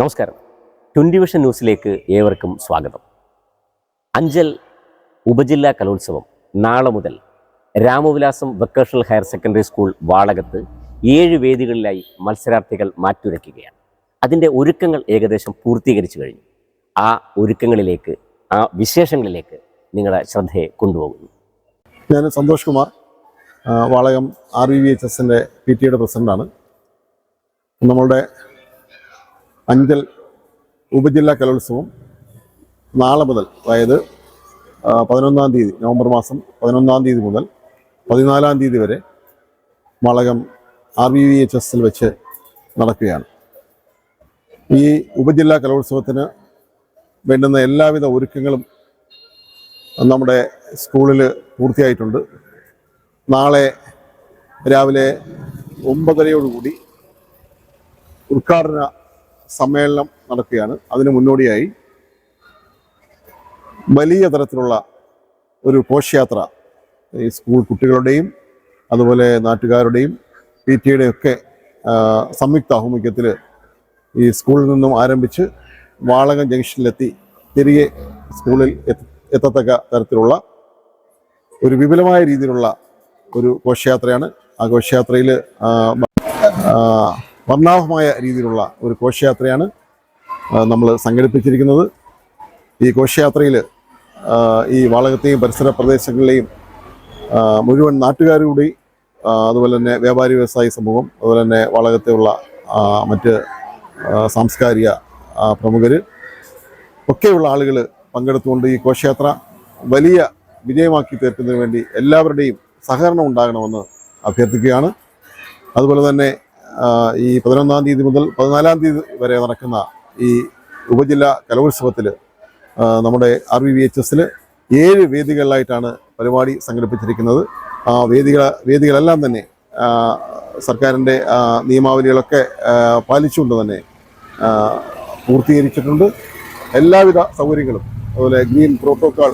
നമസ്കാരം. Twenty vision ന്യൂസിലേക്ക് ഏവർക്കും സ്വാഗതം. അഞ്ചൽ ഉപജില്ലാ കലോത്സവം നാളെ മുതൽ Ramavilasam vocational higher secondary school വാളകത്ത് ഏഴ് വേദികളിലായി മത്സരാർത്ഥികൾ മാറ്റുരയ്ക്കുകയാണ്. അതിന്റെ ഒരുക്കങ്ങൾ ഏകദേശം പൂർത്തീകരിച്ചു കഴിഞ്ഞു. ആ ഒരുക്കങ്ങളിലേക്ക് ആ വിശേഷങ്ങളിലേക്ക് നിങ്ങളുടെ ശ്രദ്ധയെ കൊണ്ടുപോകുന്നു. ഞാൻ Santhosh Kumar Valakam R V V H എസിന്റെ പി ടിയുടെ പ്രസിഡന്റാണ് നമ്മളുടെ അഞ്ചൽ ഉപജില്ലാ കലോത്സവം നാളെ മുതൽ അതായത് പതിനൊന്നാം തീയതി നവംബർ മാസം പതിനൊന്നാം തീയതി മുതൽ പതിനാലാം തീയതി വരെ Valakam R V V H എസിൽ വെച്ച് നടക്കുകയാണ്. ഈ ഉപജില്ലാ കലോത്സവത്തിന് വേണ്ടുന്ന എല്ലാവിധ ഒരുക്കങ്ങളും നമ്മുടെ സ്കൂളിൽ പൂർത്തിയായിട്ടുണ്ട്. നാളെ രാവിലെ ഒമ്പതരയോടുകൂടി ഉദ്ഘാടന സമ്മേളനം നടക്കുകയാണ്. അതിന് മുന്നോടിയായി വലിയ തരത്തിലുള്ള ഒരു ഘോഷയാത്ര ഈ സ്കൂൾ കുട്ടികളുടെയും അതുപോലെ നാട്ടുകാരുടെയും പി ടിയുടെയും ഒക്കെ സംയുക്ത ആഭിമുഖ്യത്തിൽ ഈ സ്കൂളിൽ നിന്നും ആരംഭിച്ച് വാളകം ജംഗ്ഷനിലെത്തി തിരികെ സ്കൂളിൽ എത്തത്തക്ക തരത്തിലുള്ള ഒരു വിപുലമായ രീതിയിലുള്ള ഒരു ഘോഷയാത്രയാണ്. ആ ഘോഷയാത്രയിൽ വർണാഭമായ രീതിയിലുള്ള ഒരു ഘോഷയാത്രയാണ് നമ്മൾ സംഘടിപ്പിച്ചിരിക്കുന്നത്. ഈ ഘോഷയാത്രയിൽ ഈ വാളകത്തെയും പരിസര പ്രദേശങ്ങളിലെയും മുഴുവൻ നാട്ടുകാരുകൂടി അതുപോലെ തന്നെ വ്യാപാരി വ്യവസായി സമൂഹം അതുപോലെ തന്നെ വാളകത്തെയുള്ള മറ്റ് സാംസ്കാരിക പ്രമുഖർ ഒക്കെയുള്ള ആളുകൾ പങ്കെടുത്തുകൊണ്ട് ഈ ഘോഷയാത്ര വലിയ വിജയമാക്കി തീർക്കുന്നതിന് വേണ്ടി എല്ലാവരുടെയും സഹകരണം ഉണ്ടാകണമെന്ന് അഭ്യർത്ഥിക്കുകയാണ്. അതുപോലെ തന്നെ ഈ പതിനൊന്നാം തീയതി മുതൽ പതിനാലാം തീയതി വരെ നടക്കുന്ന ഈ ഉപജില്ലാ കലോത്സവത്തിൽ നമ്മുടെ ആർ വി വി എച്ച് എസിൽ ഏഴ് വേദികളിലായിട്ടാണ് പരിപാടി സംഘടിപ്പിച്ചിരിക്കുന്നത്. ആ വേദികൾ വേദികളെല്ലാം തന്നെ സർക്കാരിന്റെ നിയമാവലികളൊക്കെ പാലിച്ചുകൊണ്ട് തന്നെ പൂർത്തീകരിച്ചിട്ടുണ്ട്. എല്ലാവിധ സൗകര്യങ്ങളും അതുപോലെ ഗ്രീൻ പ്രോട്ടോക്കോൾ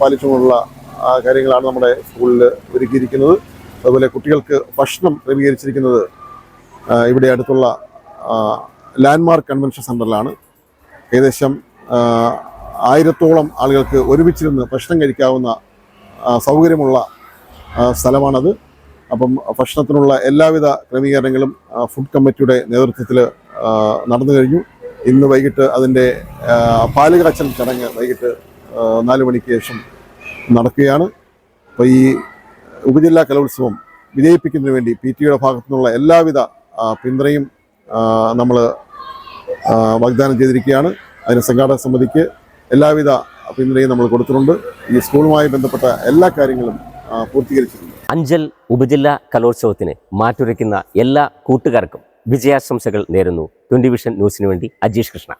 പാലിച്ചുകൊണ്ടുള്ള കാര്യങ്ങളാണ് നമ്മുടെ സ്കൂളിൽ ഒരുക്കിയിരിക്കുന്നത്. അതുപോലെ കുട്ടികൾക്ക് ഭക്ഷണം ക്രമീകരിച്ചിരിക്കുന്നത് ഇവിടെ അടുത്തുള്ള ലാൻഡ്മാർക്ക് കൺവെൻഷൻ സെന്ററിലാണ് ഏകദേശം ആയിരത്തോളം ആളുകൾക്ക് ഒരുമിച്ചിരുന്ന് ഭക്ഷണം കഴിക്കാവുന്ന സൗകര്യമുള്ള സ്ഥലമാണത്. അപ്പം ഭക്ഷണത്തിനുള്ള എല്ലാവിധ ക്രമീകരണങ്ങളും ഫുഡ് കമ്മിറ്റിയുടെ നേതൃത്വത്തിൽ നടന്നു കഴിഞ്ഞു. ഇന്ന് വൈകിട്ട് അതിന്റെ പാലുകാച്ചൽ പാൽ കാച്ചൽ ചടങ്ങ് വൈകിട്ട് നാല് മണിക്ക് ശേഷം നടക്കുകയാണ്. അപ്പോൾ ഈ ഉപജില്ലാ കലോത്സവം വിജയിപ്പിക്കുന്നതിന് വേണ്ടി പി ടിയുടെ ഭാഗത്തു നിന്നുള്ള എല്ലാവിധ പിന്തുണയും നമ്മൾ വാഗ്ദാനം ചെയ്തിരിക്കുകയാണ്. അതിന് സംഘാടക സമിതിക്ക് എല്ലാവിധ പിന്തുണയും നമ്മൾ കൊടുത്തിട്ടുണ്ട്. ഈ സ്കൂളുമായി ബന്ധപ്പെട്ട എല്ലാ കാര്യങ്ങളും പൂർത്തീകരിച്ചിട്ടുണ്ട്. അഞ്ചൽ ഉപജില്ലാ കലോത്സവത്തിന് മാറ്റുരയ്ക്കുന്ന എല്ലാ കൂട്ടുകാർക്കും വിജയാശംസകൾ നേരുന്നു. ട്വന്റി വിഷൻ ന്യൂസിനു വേണ്ടി അജീഷ് കൃഷ്ണ.